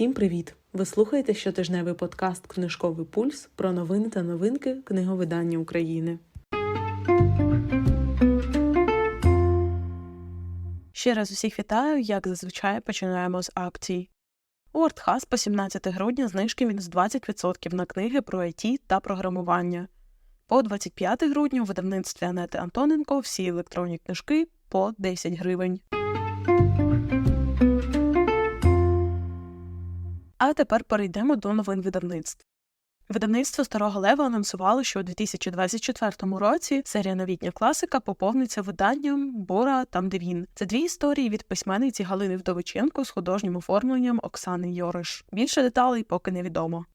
Всім привіт! Ви слухаєте щотижневий подкаст Книжковий пульс про новини та новинки книговидання України. Ще раз усіх вітаю, як зазвичай починаємо з акцій. У Артхас по 17 грудня знижки мінус 20% на книги про IT та програмування. По 25 грудня у видавництві Анети Антоненко всі електронні книжки по 10 гривень. А тепер перейдемо до новин видавництв. Видавництво Старого Лева анонсувало, що у 2024 році серія новітня класика поповниться виданням Бора там, де він. Це дві історії від письменниці Галини Вдовиченко з художнім оформленням Оксани Йориш. Більше деталей поки невідомо.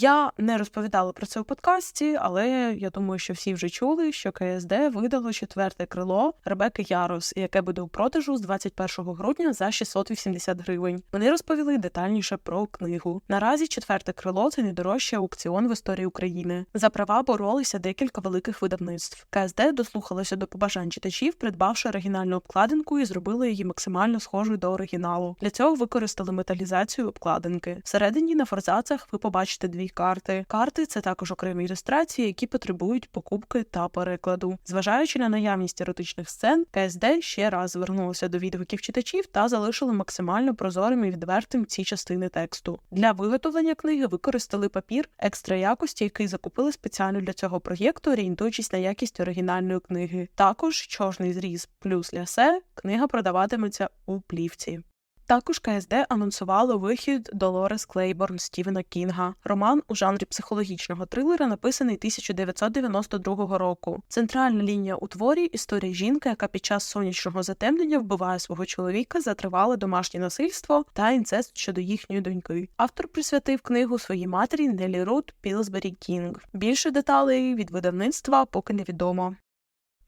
Я не розповідала про це у подкасті, але я думаю, що всі вже чули, що КСД видало четверте крило Ребекки Ярос, яке буде у продажу з 21 грудня за 680 гривень. Вони розповіли детальніше про книгу. Наразі четверте крило це найдорожчий аукціон в історії України. За права боролися декілька великих видавництв. КСД дослухалося до побажань читачів, придбавши оригінальну обкладинку і зробили її максимально схожою до оригіналу. Для цього використали металізацію обкладинки. Всередині на форзацах ви побачите дві карти. Карти це також окремі ілюстрації, які потребують покупки та перекладу. Зважаючи на наявність еротичних сцен, КСД ще раз звернулося до відгуків читачів та залишили максимально прозорим і відвертим ці частини тексту. Для виготовлення книги використали папір екстра якості, який закупили спеціально для цього проєкту, орієнтуючись на якість оригінальної книги. Також чорний зріз плюс лясе книга продаватиметься у плівці. Також КСД анонсувало вихід Долорес Клейборн Стівена Кінга, роман у жанрі психологічного трилера, написаний 1992 року. Центральна лінія у творі історія жінки, яка під час сонячного затемнення вбиває свого чоловіка за тривале домашнє насильство та інцест щодо їхньої доньки. Автор присвятив книгу своїй матері Нелі Рут Пілсбері Кінг. Більше деталей від видавництва поки невідомо.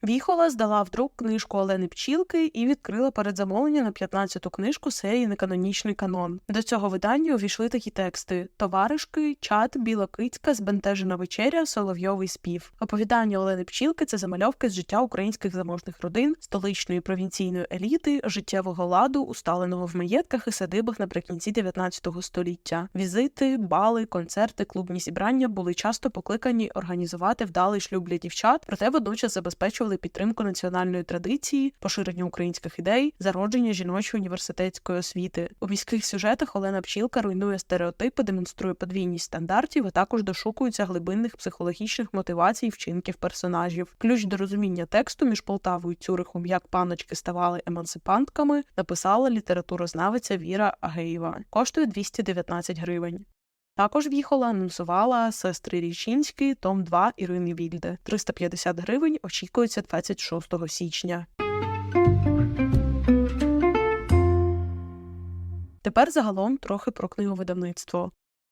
Віхола здала в друк книжку Олени Пчілки і відкрила передзамовлення на 15-ту книжку серії Неканонічний канон. До цього видання увійшли такі тексти: Товаришки, чат, біла кицька, збентежена вечеря, соловйовий спів. Оповідання Олени Пчілки це замальовки з життя українських заможних родин, столичної провінційної еліти, життєвого ладу, усталеного в маєтках і садибах наприкінці 19 століття. Візити, бали, концерти, клубні зібрання були часто покликані організувати вдалий шлюб для дівчат, проте водночас забезпечували підтримку національної традиції, поширення українських ідей, зародження жіночої університетської освіти. У міських сюжетах Олена Пчілка руйнує стереотипи, демонструє подвійність стандартів, а також дошукується глибинних психологічних мотивацій вчинків персонажів. Ключ до розуміння тексту між Полтавою і Цюрихом, як паночки ставали емансипантками, написала літературознавиця Віра Агеєва. Коштує 219 гривень. Також в'їхала анонсувала сестри Річинські, Том 2 Ірини Вільде. 350 гривень очікується 26 січня. Тепер загалом трохи про книговидавництво.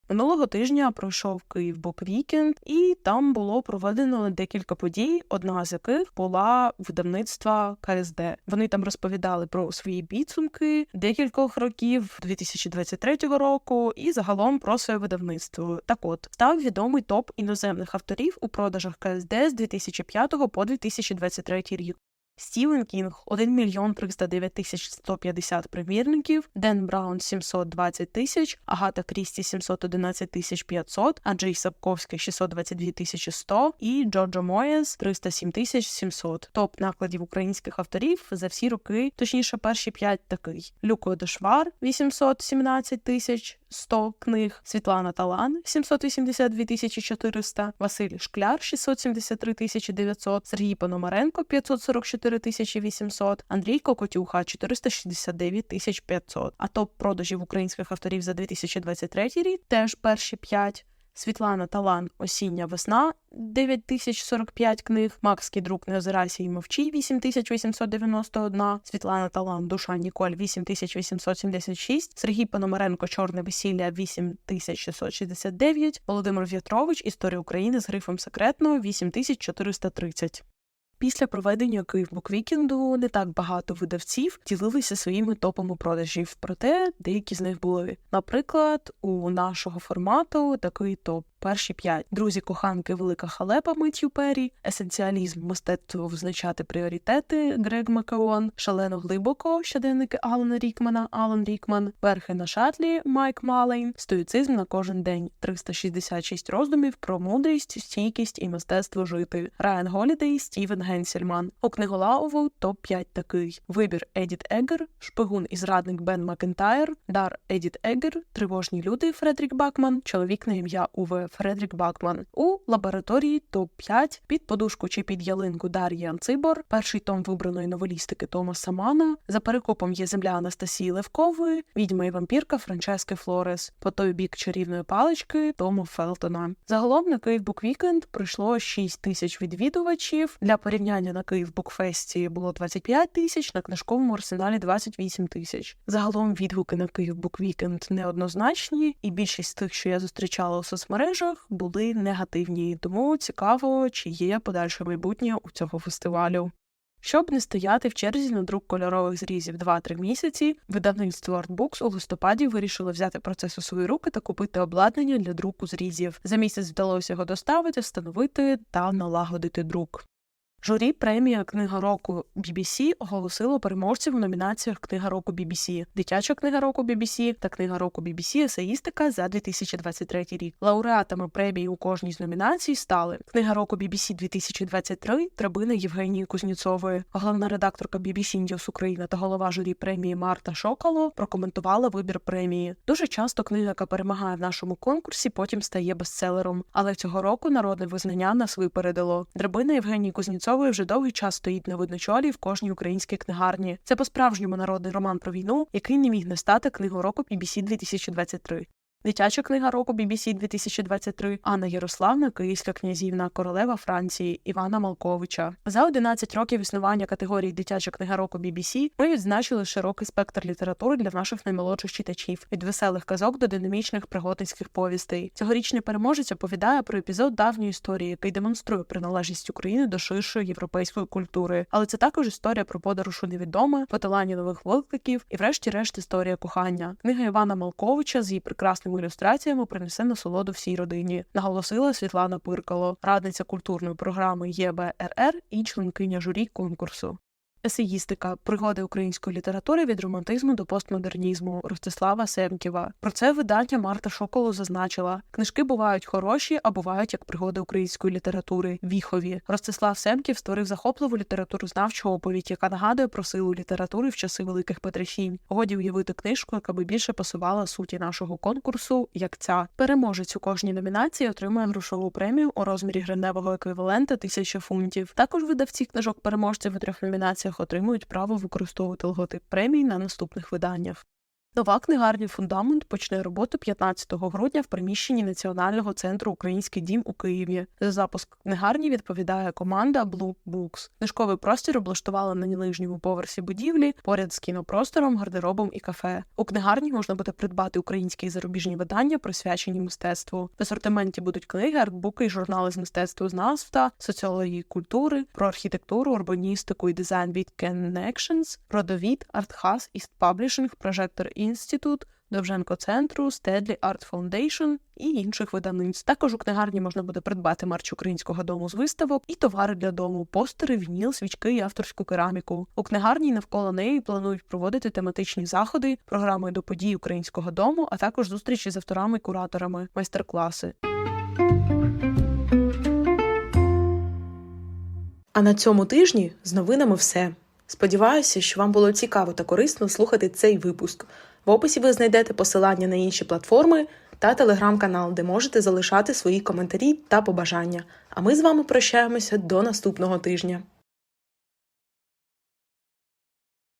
Минулого тижня пройшов Київ Бок Вікенд, і там було проведено декілька подій, одна з яких була видавництва КСД. Вони там розповідали про свої підсумки декількох років 2023 року, і загалом про своє видавництво. Так от став відомий топ іноземних авторів у продажах КСД з 2005 по 2023 рік. Стівен Кінг 1 мільйон 309 тисяч 150 примірників, Ден Браун 720 тисяч, Агата Крісті 711 тисяч 500, Анджей Сапковський 622 тисячі 100 і Джорджо Моєс 307 тисяч 700. Топ накладів українських авторів за всі роки, точніше перші п'ять такий. Люко Дешвар 817 тисяч 100 книг, Світлана Талан 782 тисячі 400, Василь Шкляр 673 тисячі 900, Сергій Пономаренко 544 тисячі 800, Андрій Кокотюха 469 тисяч 500. А топ продажів українських авторів за 2023 рік теж перші 5. Світлана Талан Осіння весна 9045 книг, Макс Кідрук Не озирайся і мовчи 8891, Світлана Талан Душа Ніколь 8876, Сергій Пономаренко Чорне весілля 8669, Володимир В'ятрович Історія України з грифом секретного 8430. Після проведення Київбуквікенду не так багато видавців ділилися своїми топами продажів, проте деякі з них були. Наприклад, у нашого формату такий топ перші п'ять. Друзі коханки, велика халепа Миттю Пері, есенціалізм, мистецтво визначати пріоритети Грег Макеон, шалено глибоко щоденники Алана Рікмана, Алан Рікман, верхи на шатлі Майк Малейн, стоїцизм на кожен день, 366 роздумів про мудрість, стійкість і мистецтво жити. Райан Голідей, Стівен Генсельман. У книголавову топ 5 такий: вибір Едіт Егер, шпигун і зрадник Бен Макентайр, дар Едіт Егер, тривожні люди Фредрік Бакман, чоловік на ім'я Уве Фредрік Бакман. У лабораторії топ 5 під подушку чи під ялинку Дар'ї Анцибор, перший том вибраної новелістики Томаса Мана. За перекопом є земля Анастасії Левкової, відьма і вампірка Франчески Флорес, по той бік чарівної палички Тома Фелтона. Загалом на Київ Буквікенд прийшло 6 тисяч відвідувачів. Для порівняння на Київ Букфесті було 25 тисяч, на книжковому арсеналі 28 тисяч. Загалом відгуки на Київ Буквікенд неоднозначні, і більшість з тих, що я зустрічала у соцмережах, були негативні. Тому цікаво, чи є подальше майбутнє у цього фестивалю. Щоб не стояти в черзі на друк кольорових зрізів 2-3 місяці, видавництво Artbooks у листопаді вирішило взяти процес у свої руки та купити обладнання для друку зрізів. За місяць вдалося його доставити, встановити та налагодити друк. Журі премія Книга року BBC оголосило переможців у номінаціях Книга року BBC, Дитяча книга року BBC та Книга року BBC Есеїстика за 2023 рік. Лауреатами премії у кожній з номінацій стали Книга року BBC 2023 Трабина Євгенії Кузнєцової, головна редакторка BBC News Україна та голова журі премії Марта Шокало прокоментувала вибір премії. Дуже часто книга, яка перемагає в нашому конкурсі, потім стає бестселером. Але цього року народне визнання нас випередило. Драбина Євгенії Кузнєцової Кузнєцової вже довгий час стоїть на видночолі в кожній українській книгарні. Це по-справжньому народний роман про війну, який не міг не стати книгою року BBC 2023. Дитяча книга року BBC 2023 Анна Ярославна, Київська князівна, королева Франції Івана Малковича. За 11 років існування категорії Дитяча книга року BBC ми відзначили широкий спектр літератури для наших наймолодших читачів від веселих казок до динамічних пригодницьких повістей. Цьогорічний переможець оповідає про епізод давньої історії, який демонструє приналежність України до ширшої європейської культури. Але це також історія про подорож у невідоме, подолання нових викликів і, врешті-решт, історія кохання. Книга Івана Малковича з її прекрасним ілюстраціями принесе насолоду всій родині, наголосила Світлана Пиркало, радниця культурної програми ЄБРР і членкиня журі конкурсу. Есеїстика пригоди української літератури від романтизму до постмодернізму Ростислава Семківа. Про це видання Марта Шоколу зазначила: книжки бувають хороші, а бувають як пригоди української літератури. Віхові. Ростислав Семків створив захопливу літературу знавчу оповідь, яка нагадує про силу літератури в часи великих потрясінь. Годі уявити книжку, яка би більше пасувала суті нашого конкурсу, як ця переможець у кожній номінації отримує грошову премію у розмірі гриневого еквівалента тисяча фунтів. Також видавці книжок переможців у трьох номінаціях отримують право використовувати логотип премій на наступних виданнях. Нова книгарня Фундамент почне роботу 15 грудня в приміщенні Національного центру Український дім у Києві. За запуск книгарні відповідає команда Blue Books. Книжковий простір облаштували на нижньому поверсі будівлі поряд з кінопростором, гардеробом і кафе. У книгарні можна буде придбати українські і зарубіжні видання, присвячені мистецтву. В асортименті будуть книги, артбуки і журнали з мистецтвознавства, соціології культури, про архітектуру, урбаністику і дизайн від Connections, Родовід, Артхас, East Publishing, Прожектор Інститут, Довженко Центру, Стедлі Арт Фаундейшн і інших видавництв. Також у книгарні можна буде придбати марч українського дому з виставок і товари для дому, постери, вініл, свічки і авторську кераміку. У книгарні навколо неї планують проводити тематичні заходи, програми до подій українського дому, а також зустрічі з авторами кураторами, майстер-класи. А на цьому тижні з новинами все. Сподіваюся, що вам було цікаво та корисно слухати цей випуск. В описі ви знайдете посилання на інші платформи та телеграм-канал, де можете залишати свої коментарі та побажання. А ми з вами прощаємося до наступного тижня.